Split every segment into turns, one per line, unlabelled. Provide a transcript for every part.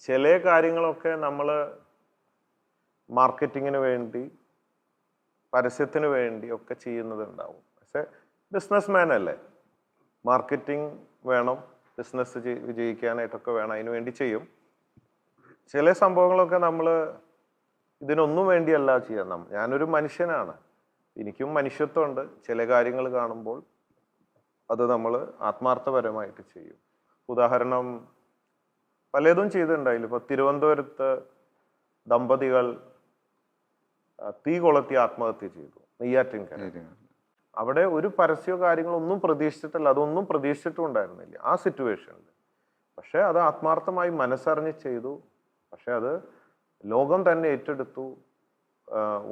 ചില കാര്യങ്ങളൊക്കെ നമ്മൾ മാർക്കറ്റിങ്ങിന് വേണ്ടി പരസ്യത്തിന് വേണ്ടി ഒക്കെ ചെയ്യുന്നതുണ്ടാവും. പക്ഷെ ബിസിനസ് മാൻ അല്ലേ? മാർക്കറ്റിംഗ് വേണം ബിസിനസ് വിജയിക്കാനായിട്ടൊക്കെ വേണം അതിന് വേണ്ടി ചെയ്യും. ചില സംഭവങ്ങളൊക്കെ നമ്മൾ ഇതിനൊന്നും വേണ്ടിയല്ല നമ്മ ഞാനൊരു മനുഷ്യനാണ്. എനിക്കും മനുഷ്യത്വമുണ്ട്. ചില കാര്യങ്ങൾ കാണുമ്പോൾ അത് നമ്മൾ ആത്മാർത്ഥപരമായിട്ട് ചെയ്യും. ഉദാഹരണം പലതും ചെയ്തിട്ടുണ്ടായില്ല. ഇപ്പൊ തിരുവനന്തപുരത്ത് ദമ്പതികൾ തീ കൊളുത്തി ആത്മഹത്യ ചെയ്തു. നെയ്യാറ്റിൻകര. അവിടെ ഒരു പരസ്യ കാര്യങ്ങളോ ഒന്നും പ്രതീക്ഷിച്ചിട്ടില്ല. അതൊന്നും പ്രതീക്ഷിച്ചിട്ടും ഉണ്ടായിരുന്നില്ല ആ സിറ്റുവേഷനിൽ പക്ഷെ അത് ആത്മാർത്ഥമായി മനസ്സറിഞ്ഞ് ചെയ്തു. പക്ഷെ അത് ലോകം തന്നെ ഏറ്റെടുത്തു.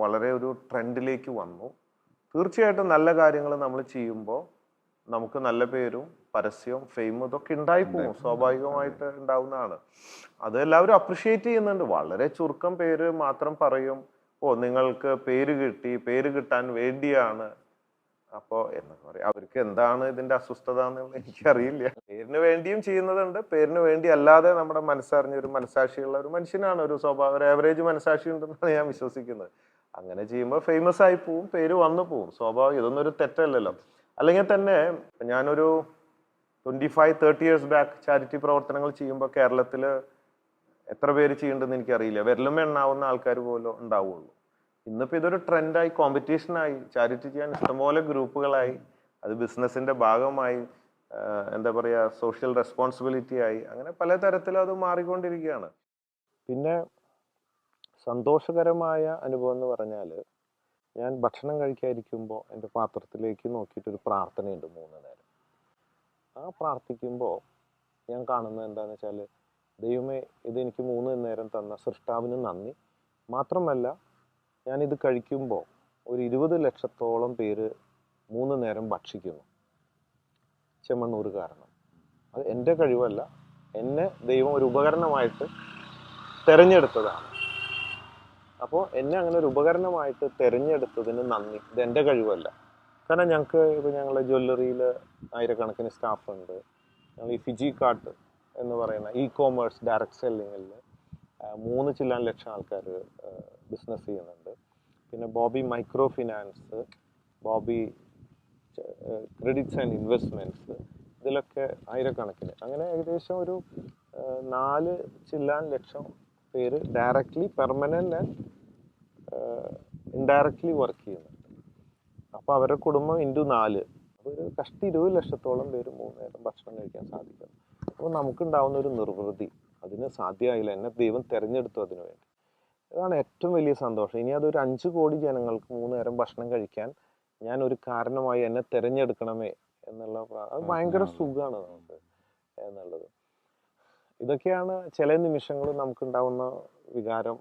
വളരെ ഒരു ട്രെൻഡിലേക്ക് വന്നു. തീർച്ചയായിട്ടും നല്ല കാര്യങ്ങൾ നമ്മൾ ചെയ്യുമ്പോൾ നമുക്ക് നല്ല പേരും പരസ്യവും ഫെയിമും ഇതൊക്കെ ഉണ്ടായി പോകും സ്വാഭാവികമായിട്ട് ഉണ്ടാവുന്നതാണ്. അത് എല്ലാവരും അപ്രിഷിയേറ്റ് ചെയ്യുന്നുണ്ട്. വളരെ ചുരുക്കം പേര് മാത്രം പറയും ഓ നിങ്ങൾക്ക് പേര് കിട്ടി പേര് കിട്ടാൻ വേണ്ടിയാണ്. അപ്പോ എന്താ പറയാ. അവർക്ക് എന്താണ് ഇതിന്റെ അസ്വസ്ഥത എന്നുള്ളത് എനിക്കറിയില്ല. പേരിന് വേണ്ടിയും ചെയ്യുന്നതുണ്ട്. പേരിന് വേണ്ടി അല്ലാതെ നമ്മുടെ മനസ്സറിഞ്ഞ ഒരു മനസ്സാക്ഷിയുള്ള ഒരു മനുഷ്യനാണ്. ഒരു സ്വഭാവ ഒരു ആവറേജ് മനസ്സാക്ഷി ഉണ്ടെന്നാണ് ഞാൻ വിശ്വസിക്കുന്നത്. അങ്ങനെ ചെയ്യുമ്പോൾ ഫേമസ് ആയി പോവും പേര് വന്നു പോവും. സ്വാഭാവികം ഇതൊന്നും ഒരു തെറ്റല്ലല്ലോ. അല്ലെങ്കിൽ തന്നെ ഞാനൊരു twenty five thirty years back charity പ്രവർത്തനങ്ങൾ ചെയ്യുമ്പോൾ കേരളത്തിൽ എത്ര പേര് ചെയ്യണ്ടെന്ന് എനിക്കറിയില്ല. വിരലും എണ്ണാവുന്ന ആൾക്കാർ പോലും ഉണ്ടാവുള്ളൂ. ഇന്നിപ്പോൾ ഇതൊരു ട്രെൻഡായി കോമ്പറ്റീഷനായി ചാരിറ്റി ചെയ്യാൻ ഇഷ്ടംപോലെ ഗ്രൂപ്പുകളായി. അത് ബിസിനസ്സിന്റെ ഭാഗമായി എന്താ പറയുക സോഷ്യൽ റെസ്പോൺസിബിലിറ്റി ആയി. അങ്ങനെ പലതരത്തിലും അത് മാറിക്കൊണ്ടിരിക്കുകയാണ്. പിന്നെ സന്തോഷകരമായ അനുഭവം എന്ന് പറഞ്ഞാൽ ഞാൻ ഭക്ഷണം കഴിക്കാതിരിക്കുമ്പോൾ എന്റെ പാത്രത്തിലേക്ക് നോക്കിയിട്ടൊരു പ്രാർത്ഥനയുണ്ട് മൂന്ന് നേരം. ആ പ്രാർത്ഥിക്കുമ്പോൾ ഞാൻ കാണുന്നത് എന്താണെന്ന് വെച്ചാൽ ദൈവമേ ഇതെനിക്ക് മൂന്ന് നേരം തന്ന സൃഷ്ടാവിന് നന്ദി. മാത്രമല്ല ഞാനിത് കഴിക്കുമ്പോൾ ഒരു ഇരുപത് ലക്ഷത്തോളം പേര് മൂന്ന് നേരം ഭക്ഷിക്കുന്നു. ചെമ്മണ്ണൂർ കാരണം. അത് എന്റെ കഴിവല്ല എന്നെ ദൈവം ഒരു ഉപകരണമായിട്ട് തിരഞ്ഞെടുത്തതാണ്. അപ്പോൾ എന്നെ അങ്ങനെ ഒരു ഉപകരണമായിട്ട് തിരഞ്ഞെടുത്തതിന് നന്ദി. ഇത് എന്റെ കഴിവല്ല. കാരണം ഞങ്ങൾക്ക് ഇപ്പോൾ ഞങ്ങളുടെ ജ്വല്ലറിയിൽ ആയിരക്കണക്കിന് സ്റ്റാഫ് ഉണ്ട് ഞങ്ങൾ ഈ ഫിജി കാർട്ട് എന്ന് പറയുന്ന ഇ കോമേഴ്സ് ഡയറക്ട് സെല്ലിങ്ങിൽ മൂന്ന് ചില്ലാൻ ലക്ഷം ആൾക്കാർ ബിസിനസ് ചെയ്യുന്നുണ്ട്. പിന്നെ Boby micro finance Boby credits and investments ഇതിലൊക്കെ ആയിരക്കണക്കിന്. അങ്ങനെ ഏകദേശം ഒരു നാല് ചില്ലാൻ ലക്ഷം പേര് directly permanent and indirectly work ചെയ്യുന്നുണ്ട്. അപ്പോൾ അവരുടെ കുടുംബം ഇന്റു നാല്. അപ്പോൾ ഒരു കഷ്ടി ഇരുപത് ലക്ഷത്തോളം പേര് മൂന്ന് നേരം ഭക്ഷണം കഴിക്കാൻ സാധിക്കും അപ്പോൾ നമുക്കുണ്ടാവുന്ന ഒരു നിർവൃതി അതിന് സാധ്യമായില്ല. എന്നെ ദൈവം തിരഞ്ഞെടുത്തു അതിനു വേണ്ടി. അതാണ് ഏറ്റവും വലിയ സന്തോഷം. ഇനി അതൊരു അഞ്ച് കോടി ജനങ്ങൾക്ക് മൂന്ന് നേരം ഭക്ഷണം കഴിക്കാൻ ഞാൻ ഒരു കാരണമായി എന്നെ തിരഞ്ഞെടുക്കണമേ എന്നുള്ള അത് ഭയങ്കര സുഖമാണ് നമുക്ക് എന്നുള്ളത്. ഇതൊക്കെയാണ് ചില നിമിഷങ്ങൾ നമുക്കുണ്ടാവുന്ന വികാരം